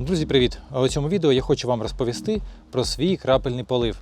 Друзі, привіт! У цьому відео я хочу вам розповісти про свій крапельний полив.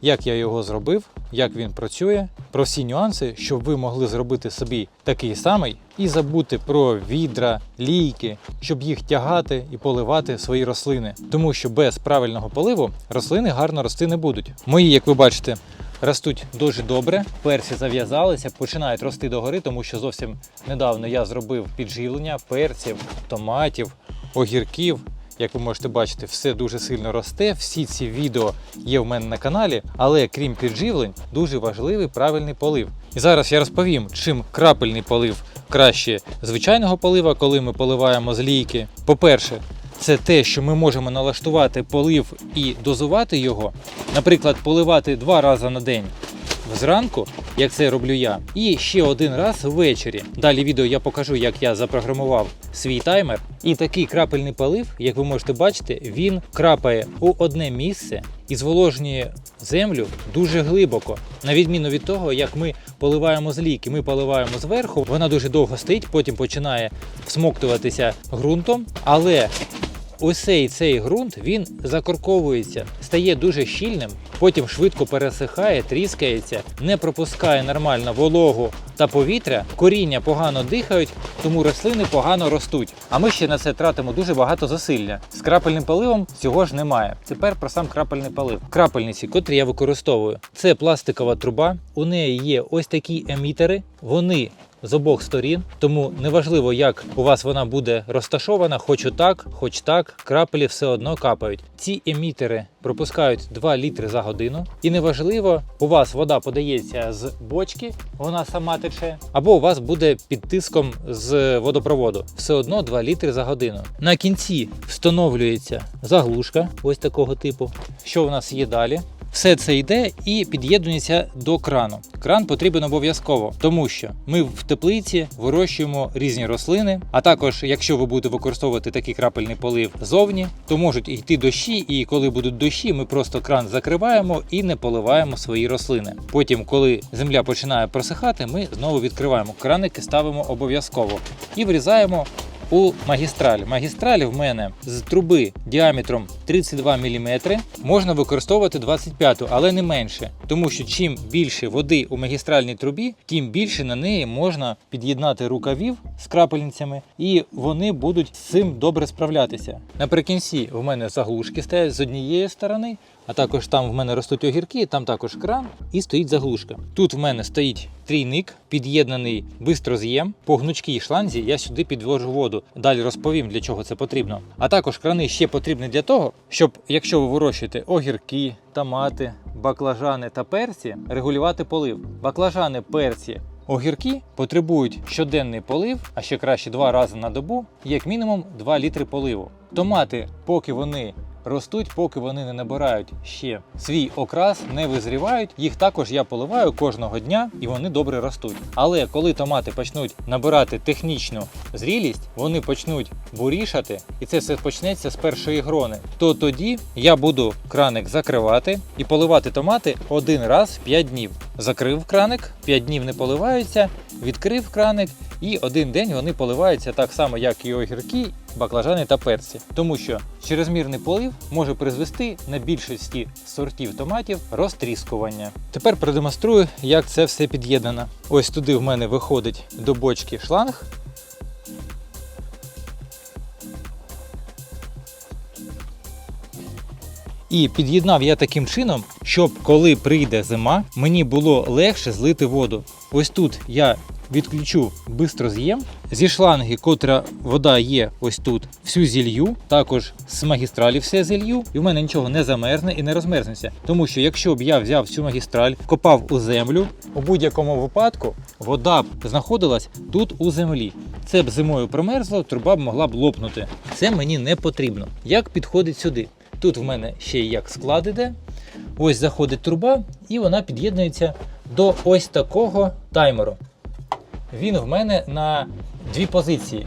Як я його зробив, як він працює, про всі нюанси, щоб ви могли зробити собі такий самий і забути про відра, лійки, щоб їх тягати і поливати свої рослини. Тому що без правильного поливу рослини гарно рости не будуть. Мої, як ви бачите, ростуть дуже добре. Перці зав'язалися, починають рости догори, тому що зовсім недавно я зробив підживлення перців, томатів, огірків. Як ви можете бачити, все дуже сильно росте. Всі ці відео є в мене на каналі, але крім підживлень, дуже важливий правильний полив. І зараз я розповім, чим крапельний полив краще звичайного полива, коли ми поливаємо з лійки. По-перше, це те, що ми можемо налаштувати полив і дозувати його. Наприклад, поливати два рази на день зранку, як це роблю я, і ще один раз ввечері. Далі відео я покажу, як я запрограмував свій таймер. І такий крапельний полив, як ви можете бачити, він крапає у одне місце і зволожнює землю дуже глибоко. На відміну від того, як ми поливаємо з ліки, ми поливаємо зверху, вона дуже довго стоїть, потім починає всмоктуватися ґрунтом, але Ось цей ґрунт він закорковується, стає дуже щільним, потім швидко пересихає, тріскається, не пропускає нормально вологу та повітря, коріння погано дихають, тому рослини погано ростуть. А ми ще на це тратимо дуже багато зусилля. З крапельним поливом цього ж немає. Тепер про сам крапельний полив. Крапельниці, котрі я використовую, це пластикова труба. У неї є ось такі емітери. Вони з обох сторін, тому неважливо, як у вас вона буде розташована, хоч отак, хоч так, крапелі все одно капають. Ці емітери пропускають 2 літри за годину, і неважливо, у вас вода подається з бочки, вона сама тече, або у вас буде під тиском з водопроводу. Все одно 2 літри за годину. На кінці встановлюється заглушка, ось такого типу. Що у нас є далі? Все це йде і під'єднується до крану. Кран потрібен обов'язково, тому що ми в теплиці вирощуємо різні рослини. А також, якщо ви будете використовувати такий крапельний полив зовні, то можуть йти дощі, і коли будуть дощі, ми просто кран закриваємо і не поливаємо свої рослини. Потім, коли земля починає просихати, ми знову відкриваємо краники, ставимо обов'язково і врізаємо у магістраль. Магістраль в мене з труби діаметром 32 мм можна використовувати 25, але не менше. Тому що чим більше води у магістральній трубі, тим більше на неї можна під'єднати рукавів з крапельницями, і вони будуть з цим добре справлятися. Наприкінці в мене заглушки стоять з однієї сторони, а також там в мене ростуть огірки, там також кран і стоїть заглушка. Тут в мене стоїть трійник, під'єднаний бистроз'єм. По гнучкій шланзі я сюди підвожу воду. Далі розповім, для чого це потрібно. А також крани ще потрібні для того, щоб, якщо ви вирощуєте огірки, томати, баклажани та перці, регулювати полив. Баклажани, перці. Огірки потребують щоденний полив, а ще краще два рази на добу, як мінімум 2 літри поливу. Томати, поки вони ростуть, поки вони не набирають ще свій окрас, не визрівають. Їх також я поливаю кожного дня і вони добре ростуть. Але коли томати почнуть набирати технічну зрілість, вони почнуть бурішати, і це все почнеться з першої грони. То тоді я буду краник закривати і поливати томати один раз в 5 днів. Закрив краник, 5 днів не поливаються, відкрив краник, і один день вони поливаються так само, як і огірки, баклажани та перці. Тому що чрезмірний полив може призвести на більшості сортів томатів розтріскування. Тепер продемонструю, як це все під'єднано. Ось туди в мене виходить до бочки шланг. І під'єднав я таким чином, щоб коли прийде зима, мені було легше злити воду. Ось тут я відключу бистроз'єм. Зі шланги, котра вода є ось тут, всю зілью, також з магістралі все зілью, і в мене нічого не замерзне і не розмерзнеться. Тому що якщо б я взяв цю магістраль, копав у землю, у будь-якому випадку вода б знаходилась тут у землі. Це б зимою промерзло, труба б могла б лопнути. Це мені не потрібно. Як підходить сюди? Тут в мене ще й як склад іде. Ось заходить труба, і вона під'єднується до ось такого таймеру. Він в мене на дві позиції.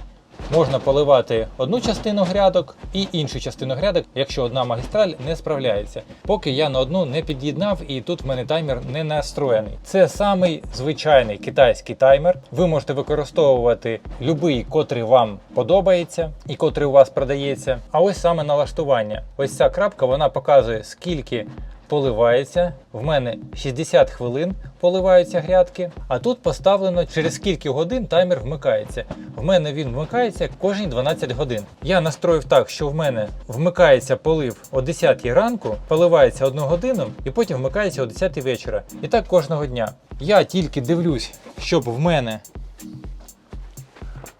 Можна поливати одну частину грядок і іншу частину грядок, якщо одна магістраль не справляється. Поки я на одну не під'єднав, і тут в мене таймер не настроєний. Це самий звичайний китайський таймер. Ви можете використовувати будь-який, котрий вам подобається і котрий у вас продається. А ось саме налаштування. Ось ця крапка вона показує, скільки поливається. В мене 60 хвилин поливаються грядки, а тут поставлено через скільки годин таймер вмикається. В мене він вмикається кожні 12 годин. Я настроїв так, що в мене вмикається полив о 10 ранку, поливається 1 годину і потім вмикається о 10 вечора. І так кожного дня. Я тільки дивлюсь, щоб в мене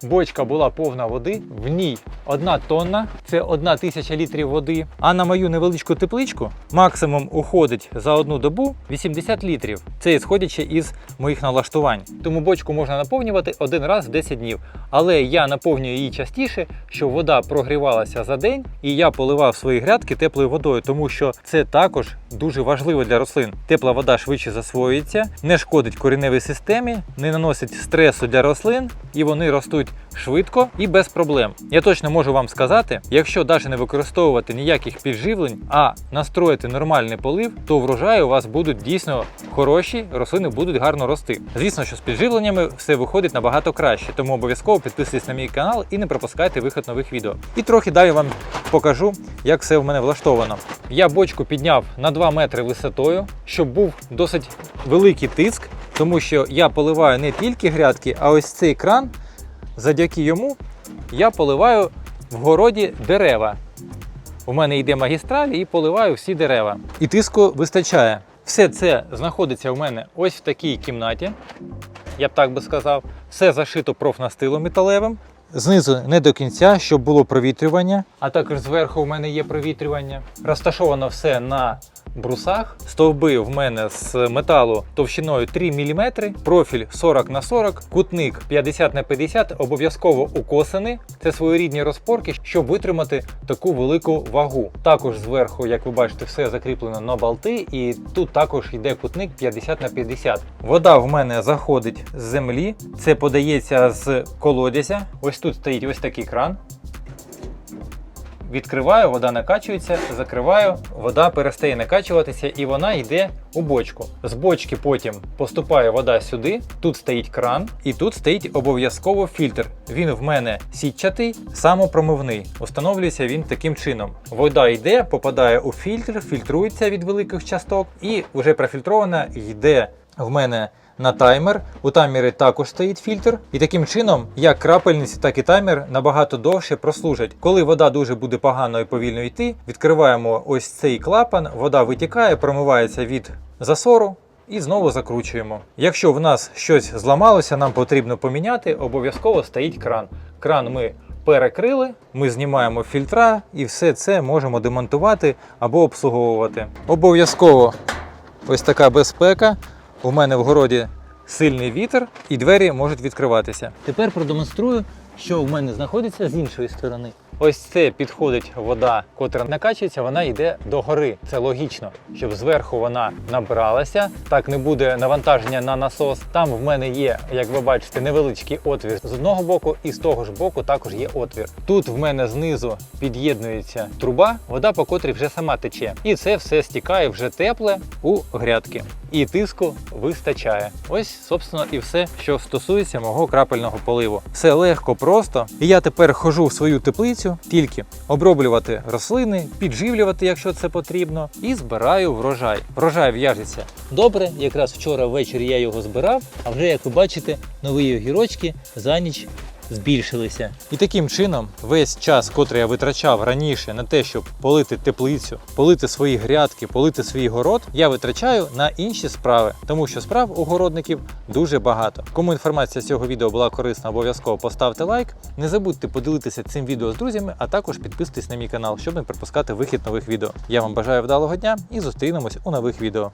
бочка була повна води, в ній одна тонна, це одна тисяча літрів води. А на мою невеличку тепличку максимум уходить за одну добу 80 літрів. Це ісходячи із моїх налаштувань. Тому бочку можна наповнювати один раз в 10 днів. Але я наповнюю її частіше, щоб вода прогрівалася за день, і я поливав свої грядки теплою водою, тому що це також дуже важливо для рослин. Тепла вода швидше засвоюється, не шкодить кореневій системі, не наносить стресу для рослин, і вони ростуть швидко і без проблем. Я точно можу вам сказати, якщо навіть не використовувати ніяких підживлень, а настроїти нормальний полив, то врожаї у вас будуть дійсно хороші, рослини будуть гарно рости. Звісно, що з підживленнями все виходить набагато краще, тому обов'язково підписуйтесь на мій канал і не пропускайте виход нових відео. І трохи далі вам покажу, як все в мене влаштовано. Я бочку підняв на 2 метри висотою, щоб був досить великий тиск, тому що я поливаю не тільки грядки, а ось цей кран. Завдяки йому я поливаю в городі дерева. У мене йде магістраль і поливаю всі дерева. І тиску вистачає. Все це знаходиться у мене ось в такій кімнаті. Я б так би сказав. Все зашито профнастилом металевим. Знизу не до кінця, щоб було провітрювання, а також зверху в мене є провітрювання. Розташовано все на брусах. Стовби в мене з металу товщиною 3 мм, профіль 40 на 40, кутник 50 на 50, обов'язково укосаний. Це своєрідні розпорки, щоб витримати таку велику вагу. Також зверху, як ви бачите, все закріплено на болти, і тут також йде кутник 50 на 50. Вода в мене заходить з землі. Це подається з колодязя. Ось тут стоїть ось такий кран. Відкриваю, вода накачується, закриваю, вода перестає накачуватися і вона йде у бочку. З бочки потім поступає вода сюди, тут стоїть кран, і тут стоїть обов'язково фільтр. Він в мене сітчатий, самопромивний. Установлюється він таким чином. Вода йде, попадає у фільтр, фільтрується від великих часток, і вже профільтрована йде в мене на таймер. У таймері також стоїть фільтр. І таким чином, як крапельниці, так і таймер набагато довше прослужать. Коли вода дуже буде погано і повільно йти, відкриваємо ось цей клапан, вода витікає, промивається від засору. І знову закручуємо. Якщо в нас щось зламалося, нам потрібно поміняти, обов'язково стоїть кран. Кран ми перекрили, ми знімаємо фільтра і все це можемо демонтувати або обслуговувати. Обов'язково ось така безпека. У мене в городі сильний вітер і двері можуть відкриватися. Тепер продемонструю, що в мене знаходиться з іншої сторони. Ось це підходить вода, котра накачується, вона йде до гори. Це логічно, щоб зверху вона набралася. Так не буде навантаження на насос. Там в мене є, як ви бачите, невеличкий отвір з одного боку, і з того ж боку також є отвір. Тут в мене знизу під'єднується труба, вода по котрій вже сама тече. І це все стікає вже тепле у грядки. І тиску вистачає. Ось, собственно, і все, що стосується мого крапельного поливу. Все легко, просто. І я тепер хожу в свою теплицю, тільки оброблювати рослини, підживлювати, якщо це потрібно, і збираю врожай. Врожай в'яжеться добре. Якраз вчора ввечері я його збирав, а вже як ви бачите, нові огірочки за ніч збільшилися. І таким чином весь час, котрий я витрачав раніше на те, щоб полити теплицю, полити свої грядки, полити свій город, я витрачаю на інші справи, тому що справ у городників дуже багато. Кому інформація з цього відео була корисна, обов'язково поставте лайк. Не забудьте поділитися цим відео з друзями, а також підписуйтесь на мій канал, щоб не пропускати вихід нових відео. Я вам бажаю вдалого дня і зустрінемось у нових відео.